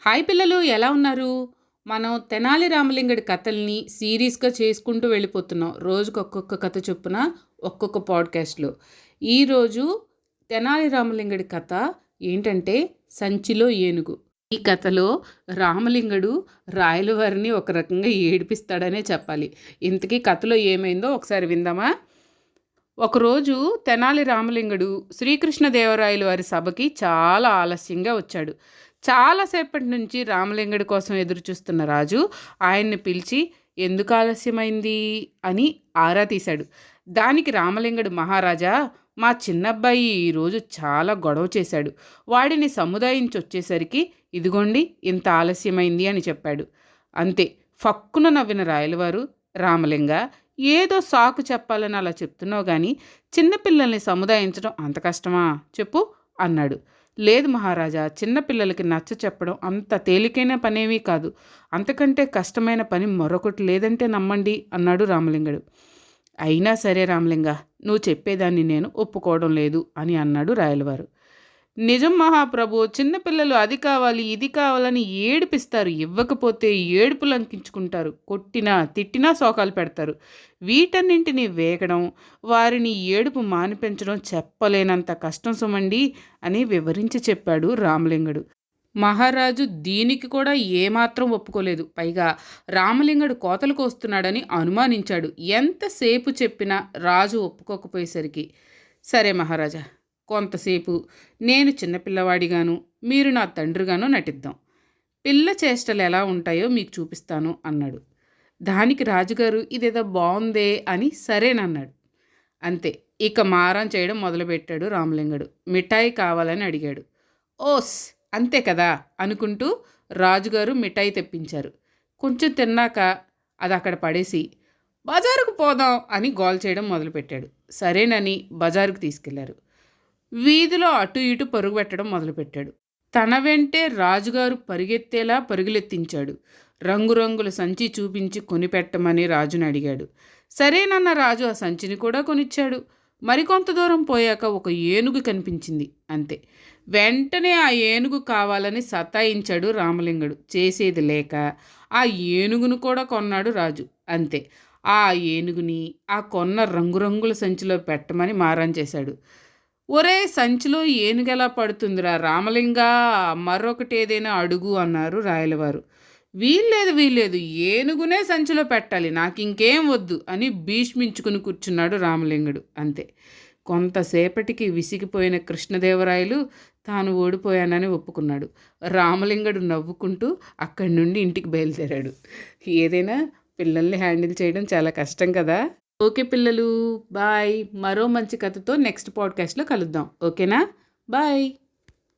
Hi పిల్లలు ఎలా ఉన్నారు? మనం తెనాలి రామలింగడి కథల్ని సీరీస్గా చేసుకుంటూ వెళ్ళిపోతున్నాం. రోజుకు ఒక్కొక్క కథ చొప్పున ఒక్కొక్క పాడ్కాస్ట్లో. ఈరోజు తెనాలి రామలింగడి కథ ఏంటంటే సంచిలో ఏనుగు. ఈ కథలో రామలింగడు రాయలవారిని ఒక రకంగా ఏడిపిస్తాడనే చెప్పాలి. ఇంతకీ కథలో ఏమైందో ఒకసారి విందామా? ఒకరోజు తెనాలి రామలింగుడు శ్రీకృష్ణదేవరాయలు వారి సభకి చాలా ఆలస్యంగా వచ్చాడు. చాలాసేపటి నుంచి రామలింగడి కోసం ఎదురుచూస్తున్న రాజు ఆయన్ని పిలిచి ఎందుకు ఆలస్యమైంది? అని ఆరా తీశాడు. దానికి రామలింగడు మహారాజా మా చిన్నబ్బాయి ఈరోజు చాలా గొడవ చేశాడు. వాడిని సముదాయించి వచ్చేసరికి ఇదిగోండి ఇంత ఆలస్యమైంది అని చెప్పాడు. అంతే ఫక్కున నవ్విన రాయలవారు రామలింగ ఏదో సాకు చెప్పాలని అలా చెప్తున్నావు కానీ చిన్నపిల్లల్ని సముదాయించడం అంత కష్టమా? చెప్పు అన్నాడు. లేదు మహారాజా చిన్నపిల్లలకి నచ్చ చెప్పడం అంత తేలికైన పనేమీ కాదు. అంతకంటే కష్టమైన పని మరొకటి లేదంటే నమ్మండి అన్నాడు రామలింగడు. అయినా సరే రామలింగ నువ్వు చెప్పేదాన్ని నేను ఒప్పుకోవడం లేదు అని అన్నాడు రాయలవారు. నిజం మహాప్రభు చిన్నపిల్లలు అది కావాలి ఇది కావాలని ఏడిపిస్తారు. ఇవ్వకపోతే ఏడుపులు అంకించుకుంటారు. కొట్టినా తిట్టినా శోకాలు పెడతారు. వీటన్నింటిని వేగడం వారిని ఏడుపు మానిపించడం చెప్పలేనంత కష్టం సుమండి అని వివరించి చెప్పాడు రామలింగుడు. మహారాజు దీనికి కూడా ఏమాత్రం ఒప్పుకోలేదు. పైగా రామలింగడు కోతలకు వస్తున్నాడని అనుమానించాడు. ఎంతసేపు చెప్పినా రాజు ఒప్పుకోకపోయేసరికి. సరే మహారాజా. కొంతసేపు. నేను చిన్నపిల్లవాడిగాను మీరు నా తండ్రిగాను నటిద్దాం. పిల్ల చేష్టలు ఎలా ఉంటాయో మీకు చూపిస్తాను అన్నాడు. దానికి రాజుగారు ఇదేదో బాగుందే అని సరేనన్నాడు. అంతే. ఇక మారం చేయడం మొదలుపెట్టాడు రామలింగడు. మిఠాయి కావాలని అడిగాడు. ఓస్! అంతే కదా! అనుకుంటూ రాజుగారు మిఠాయి తెప్పించారు. కొంచెం తిన్నాక అది అక్కడ పడేసి బజారుకు పోదాం అని గోల్ చేయడం మొదలుపెట్టాడు. సరేనని బజారుకు తీసుకెళ్ళారు. వీధిలో అటు ఇటు పరుగు పెట్టడం మొదలుపెట్టాడు. తన వెంటే రాజుగారు పరిగెత్తేలా పరుగులెత్తించాడు. రంగురంగుల సంచి చూపించి కొనిపెట్టమని రాజుని అడిగాడు. సరేనన్న రాజు ఆ సంచిని కూడా కొనిచ్చాడు. మరికొంత దూరం పోయాక ఒక ఏనుగు కనిపించింది అంతే. వెంటనే ఆ ఏనుగు కావాలని సతాయించాడు రామలింగుడు. చేసేది లేక ఆ ఏనుగును కూడా కొన్నాడు రాజు అంతే. ఆ ఏనుగుని ఆ కొన్న రంగురంగుల సంచిలో పెట్టమని మారం చేశాడు. ఒరే సంచిలో ఏనుగెలా పడుతుందిరా రామలింగా మరొకటి ఏదైనా అడుగు అన్నారు రాయలవారు. వీల్లేదు వీల్లేదు ఏనుగునే సంచిలో పెట్టాలి నాకు ఇంకేం వద్దు అని భీష్మించుకుని కూర్చున్నాడు రామలింగుడు. అంతే. కొంతసేపటికి విసిగిపోయిన కృష్ణదేవరాయలు తాను ఓడిపోయానని ఒప్పుకున్నాడు. రామలింగడు నవ్వుకుంటూ అక్కడి నుండి ఇంటికి బయలుదేరాడు. ఏదైనా పిల్లల్ని హ్యాండిల్ చేయడం చాలా కష్టం కదా. ఓకే పిల్లలు బాయ్. మరో మంచి కథతో నెక్స్ట్ పాడ్కాస్ట్లో కలుద్దాం. ఓకేనా? బాయ్.